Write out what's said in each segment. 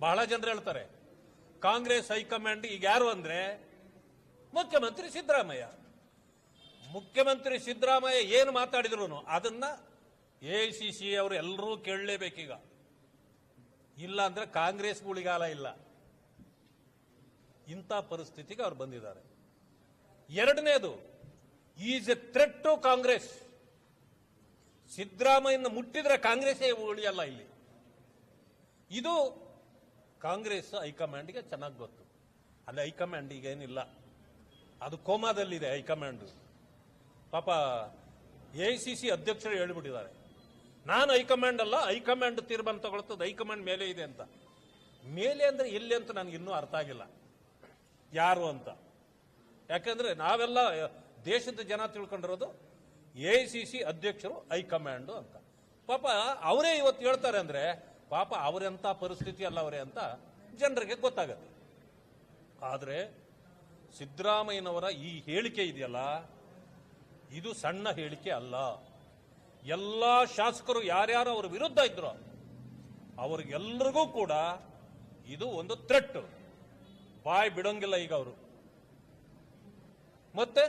ಬಹಳ ಜನರು ಹೇಳ್ತಾರೆ, ಕಾಂಗ್ರೆಸ್ ಹೈಕಮಾಂಡ್ ಈಗ ಯಾರು ಅಂದ್ರೆ ಮುಖ್ಯಮಂತ್ರಿ ಸಿದ್ದರಾಮಯ್ಯ. ಮುಖ್ಯಮಂತ್ರಿ ಸಿದ್ದರಾಮಯ್ಯ ಏನು ಮಾತಾಡಿದ್ರು ಅದನ್ನ ಸಿ ಅವರು ಎಲ್ಲರೂ ಕೇಳಲೇಬೇಕೀಗ. ಇಲ್ಲ ಅಂದ್ರೆ ಕಾಂಗ್ರೆಸ್ ಗುಳಿಗಾಲ ಇಲ್ಲ. ಇಂಥ ಪರಿಸ್ಥಿತಿಗೆ ಅವ್ರು ಬಂದಿದ್ದಾರೆ. ಎರಡನೇದು, is a threat to Congress. ಸಿದ್ದರಾಮಯ್ಯನ ಮುಟ್ಟಿದ್ರೆ ಕಾಂಗ್ರೆಸ್ಸೇ ಉಳಿಯಲ್ಲ ಇಲ್ಲಿ. ಇದು ಕಾಂಗ್ರೆಸ್ ಹೈಕಮಾಂಡ್ಗೆ ಚೆನ್ನಾಗಿ ಗೊತ್ತು. ಅಲ್ಲಿ ಹೈಕಮಾಂಡ್ ಈಗ ಏನಿಲ್ಲ ಅದು ಕೋಮಾದಲ್ಲಿದೆ ಹೈಕಮಾಂಡ್. ಪಾಪ ಎ ಸಿ ಸಿ ಅಧ್ಯಕ್ಷರು ಹೇಳ್ಬಿಟ್ಟಿದ್ದಾರೆ. ನಾನು ಹೈಕಮಾಂಡ್ ಅಲ್ಲ, ಹೈಕಮಾಂಡ್ ತೀರ್ಮಾನ ತಗೊಳ್ತದೆ, ಹೈಕಮಾಂಡ್ ಮೇಲೆ ಇದೆ ಅಂತ. ಮೇಲೆ ಅಂದ್ರೆ ಎಲ್ಲಿ ಅಂತ ನನಗೆ ಇನ್ನೂ ಅರ್ಥ ಆಗಿಲ್ಲ. ಯಾರು ಅಂತ. ಯಾಕಂದ್ರೆ ನಾವೆಲ್ಲ ದೇಶದ ಜನ ತಿಳ್ಕೊಂಡಿರೋದು ಎ ಸಿ ಸಿ ಅಧ್ಯಕ್ಷರು ಹೈಕಮಾಂಡು ಅಂತ. ಪಾಪ ಅವರೇ ಇವತ್ತು ಹೇಳ್ತಾರೆ ಅಂದ್ರೆ ಪಾಪ ಅವರೆಂಥ ಪರಿಸ್ಥಿತಿ ಅಲ್ಲ ಅವರೇ ಅಂತ ಜನರಿಗೆ ಗೊತ್ತಾಗತ್ತೆ. ಆದರೆ ಸಿದ್ದರಾಮಯ್ಯನವರ ಈ ಹೇಳಿಕೆ ಇದೆಯಲ್ಲ? ಇದು ಸಣ್ಣ ಹೇಳಿಕೆ ಅಲ್ಲ. ಎಲ್ಲ ಶಾಸಕರು ಯಾರ್ಯಾರು ಅವರ ವಿರುದ್ಧ ಇದ್ರು ಅವ್ರಿಗೆಲ್ಲರಿಗೂ ಕೂಡ ಇದು ಒಂದು ಥ್ರೆಟ್ ಬಾಯ್ ಬಿಡೋಂಗಿಲ್ಲ ಈಗ ಅವರು. ಮತ್ತೆ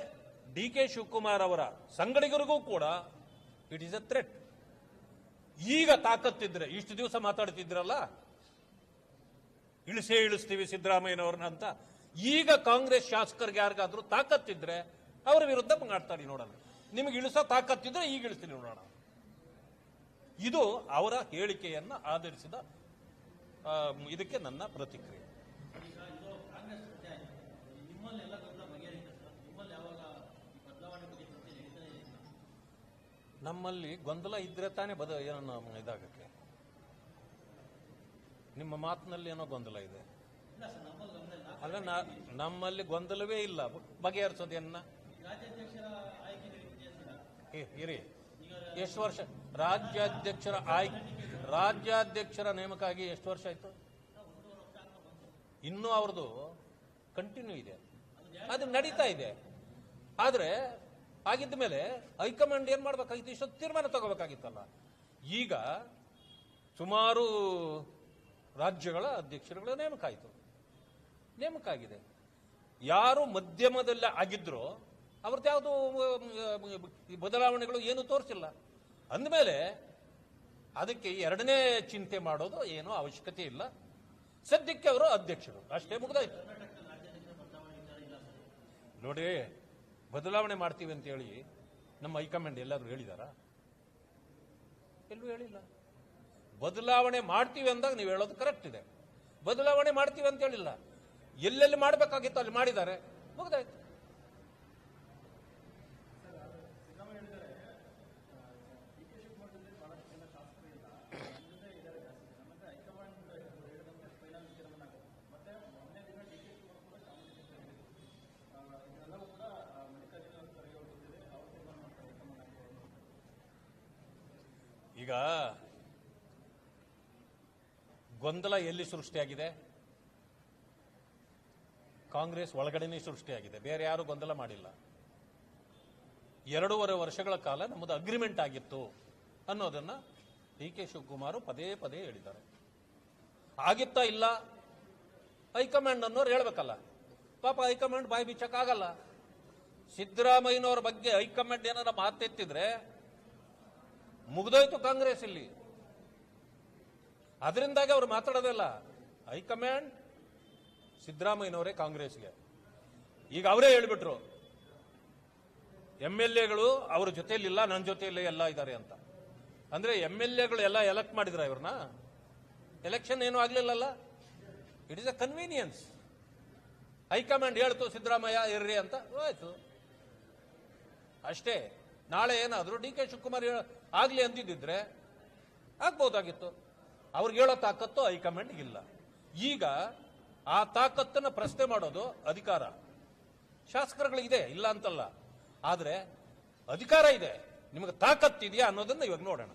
ಡಿ ಕೆ ಶಿವಕುಮಾರ್ ಅವರ ಸಂಗಡಿಗರಿಗೂ ಕೂಡ ಇಟ್ ಈಸ್ ಎ ಥ್ರೆಟ್ ಈಗ ತಾಕತ್ತಿದ್ರೆ, ಇಷ್ಟು ದಿವಸ ಮಾತಾಡ್ತಿದ್ರಲ್ಲ? ಇಳಿಸೇ ಇಳಿಸ್ತೀವಿ ಸಿದ್ದರಾಮಯ್ಯನವ್ರನ್ನ ಅಂತ. ಈಗ ಕಾಂಗ್ರೆಸ್ ಶಾಸಕರಿಗೆ ಯಾರಿಗಾದ್ರೂ ತಾಕತ್ತಿದ್ರೆ, ಅವರ ವಿರುದ್ಧ ಮಾಡ್ತಾರೆ ನೋಡೋಣ. ನಿಮಗೆ ಇಳಿಸೋ ತಾಕತ್ತಿದ್ರೆ ಈಗ ಇಳಿಸ್ತೀನಿ ನೋಡೋಣ. ಇದು ಅವರ ಹೇಳಿಕೆಯನ್ನು ಆಧರಿಸಿದ ಇದಕ್ಕೆ ನನ್ನ ಪ್ರತಿಕ್ರಿಯೆ. ನಮ್ಮಲ್ಲಿ ಗೊಂದಲ ಇದ್ರೆ ತಾನೇ ಬದ ಏನೋ ಇದಾಗುತ್ತೆ ನಿಮ್ಮ ಮಾತಿನಲ್ಲಿ ಏನೋ ಗೊಂದಲ ಇದೆ. ಅಲ್ಲ ನಮ್ಮಲ್ಲಿ ಗೊಂದಲವೇ ಇಲ್ಲ. ಬಗೆಹರಿಸೋದೇನ ಇರಿ. ಎಷ್ಟು ವರ್ಷ? ರಾಜ್ಯಾಧ್ಯಕ್ಷರ ಆಯ್ಕೆ ರಾಜ್ಯಾಧ್ಯಕ್ಷರ ನೇಮಕ ಆಗಿ ಎಷ್ಟು ವರ್ಷ ಆಯ್ತು? ಇನ್ನೂ ಅವ್ರದ್ದು ಕಂಟಿನ್ಯೂ ಇದೆ. ಅದು ನಡೀತಾ ಇದೆ. ಆದ್ರೆ ಆಗಿದ್ದ ಮೇಲೆ ಹೈಕಮಾಂಡ್ ಏನ್ ಮಾಡ್ಬೇಕಾಗಿತ್ತು? ಇಷ್ಟೊಂದು ತೀರ್ಮಾನ ತಗೋಬೇಕಾಗಿತ್ತಲ್ಲ. ಈಗ ಸುಮಾರು ರಾಜ್ಯಗಳ ಅಧ್ಯಕ್ಷರುಗಳ ನೇಮಕ ಆಯಿತು ನೇಮಕ ಆಗಿದೆ ಯಾರು ಮಧ್ಯಮದಲ್ಲೇ ಆಗಿದ್ರೋ ಅವ್ರದ್ದು ಯಾವುದು ಬದಲಾವಣೆಗಳು ಏನು ತೋರಿಸಿಲ್ಲ. ಅಂದಮೇಲೆ ಅದಕ್ಕೆ ಎರಡನೇ ಚಿಂತೆ ಮಾಡೋದು ಏನೂ ಅವಶ್ಯಕತೆ ಇಲ್ಲ. ಸದ್ಯಕ್ಕೆ ಅವರು ಅಧ್ಯಕ್ಷರು. ಅಷ್ಟೇ ಮುಗ್ದಾಯ್ತು. ನೋಡಿ ಬದಲಾವಣೆ ಮಾಡ್ತೀವಿ ಅಂತ ಹೇಳಿ ನಮ್ಮ ಹೈಕಮಾಂಡ್ ಎಲ್ಲಾದರೂ ಹೇಳಿದಾರ? ಎಲ್ಲೂ ಹೇಳಿಲ್ಲ. ಬದಲಾವಣೆ ಮಾಡ್ತೀವಿ ಅಂದಾಗ ನೀವು ಹೇಳೋದು ಕರೆಕ್ಟ್ ಇದೆ. ಬದಲಾವಣೆ ಮಾಡ್ತೀವಿ ಅಂತ ಹೇಳಿಲ್ಲ. ಎಲ್ಲೆಲ್ಲಿ ಮಾಡಬೇಕಾಗಿತ್ತು ಅಲ್ಲಿ ಮಾಡಿದ್ದಾರೆ. ಮುಗ್ದಾಯ್ತು. ಈಗ ಗೊಂದಲ ಎಲ್ಲಿ ಸೃಷ್ಟಿಯಾಗಿದೆ? ಕಾಂಗ್ರೆಸ್ ಒಳಗಡೆನೇ ಸೃಷ್ಟಿಯಾಗಿದೆ. ಬೇರೆ ಯಾರು ಗೊಂದಲ ಮಾಡಿಲ್ಲ. ಎರಡೂವರೆ ವರ್ಷಗಳ ಕಾಲ ನಮ್ಮದು ಅಗ್ರಿಮೆಂಟ್ ಆಗಿತ್ತು ಅನ್ನೋದನ್ನ ಡಿ ಕೆ ಶಿವಕುಮಾರ್ ಪದೇ ಪದೇ ಹೇಳಿದ್ದಾರೆ. ಆಗಿತ್ತಾ ಇಲ್ಲ? ಹೈಕಮಾಂಡ್ ಅನ್ನೋರು ಹೇಳ್ಬೇಕಲ್ಲ. ಪಾಪ ಹೈಕಮಾಂಡ್ ಬಾಯಿ ಬಿಚ್ಚಕ್ಕಾಗಲ್ಲ. ಸಿದ್ದರಾಮಯ್ಯನವರ ಬಗ್ಗೆ ಹೈಕಮಾಂಡ್ ಏನಾರ ಮಾತೆತ್ತಿದ್ರೆ ಮುಗ್ದೋಯ್ತು ಕಾಂಗ್ರೆಸ್ ಇಲ್ಲಿ. ಅದರಿಂದಾಗಿ ಅವ್ರು ಮಾತಾಡೋದಿಲ್ಲ ಹೈಕಮಾಂಡ್ ಸಿದ್ದರಾಮಯ್ಯನವರೇ ಕಾಂಗ್ರೆಸ್ಗೆ. ಈಗ ಅವರೇ ಹೇಳ್ಬಿಟ್ರು, ಎಂ ಎಲ್ ಎಗಳು ಅವ್ರ ಜೊತೆಯಲ್ಲಿಲ್ಲ ನನ್ನ ಜೊತೆಯಲ್ಲಿ ಎಲ್ಲ ಇದ್ದಾರೆ ಅಂತ. ಅಂದ್ರೆ ಎಂ ಎಲ್ ಎಗಳು ಎಲ್ಲ ಎಲೆಕ್ಟ್ ಮಾಡಿದ್ರ ಇವ್ರನ್ನ? ಎಲೆಕ್ಷನ್ ಏನೂ ಆಗ್ಲಿಲ್ಲಲ್ಲ? It is a convenience high command ಹೇಳ್ತು, ಸಿದ್ದರಾಮಯ್ಯ ಇರ್ರಿ ಅಂತ. ಆಯ್ತು ಅಷ್ಟೇ. ನಾಳೆ ಏನಾದರೂ ಡಿ ಕೆ ಶಿವಕುಮಾರ್ ಆಗಲಿ ಅಂದಿದ್ದಿದ್ರೆ ಆಗ್ಬೋದಾಗಿತ್ತು. ಅವ್ರಿಗೆ ಹೇಳೋ ತಾಕತ್ತು ಹೈಕಮಾಂಡ್ಗೆ ಇಲ್ಲ. ಈಗ ಆ ತಾಕತ್ತನ್ನು ಪ್ರಶ್ನೆ ಮಾಡೋದು ಅಧಿಕಾರ. ಶಾಸಕರುಗಳಿದೆ ಇಲ್ಲ ಅಂತಲ್ಲ. ಆದರೆ ಅಧಿಕಾರ ಇದೆ. ನಿಮಗೆ ತಾಕತ್ತಿದೆಯಾ ಅನ್ನೋದನ್ನ ಇವಾಗ ನೋಡೋಣ.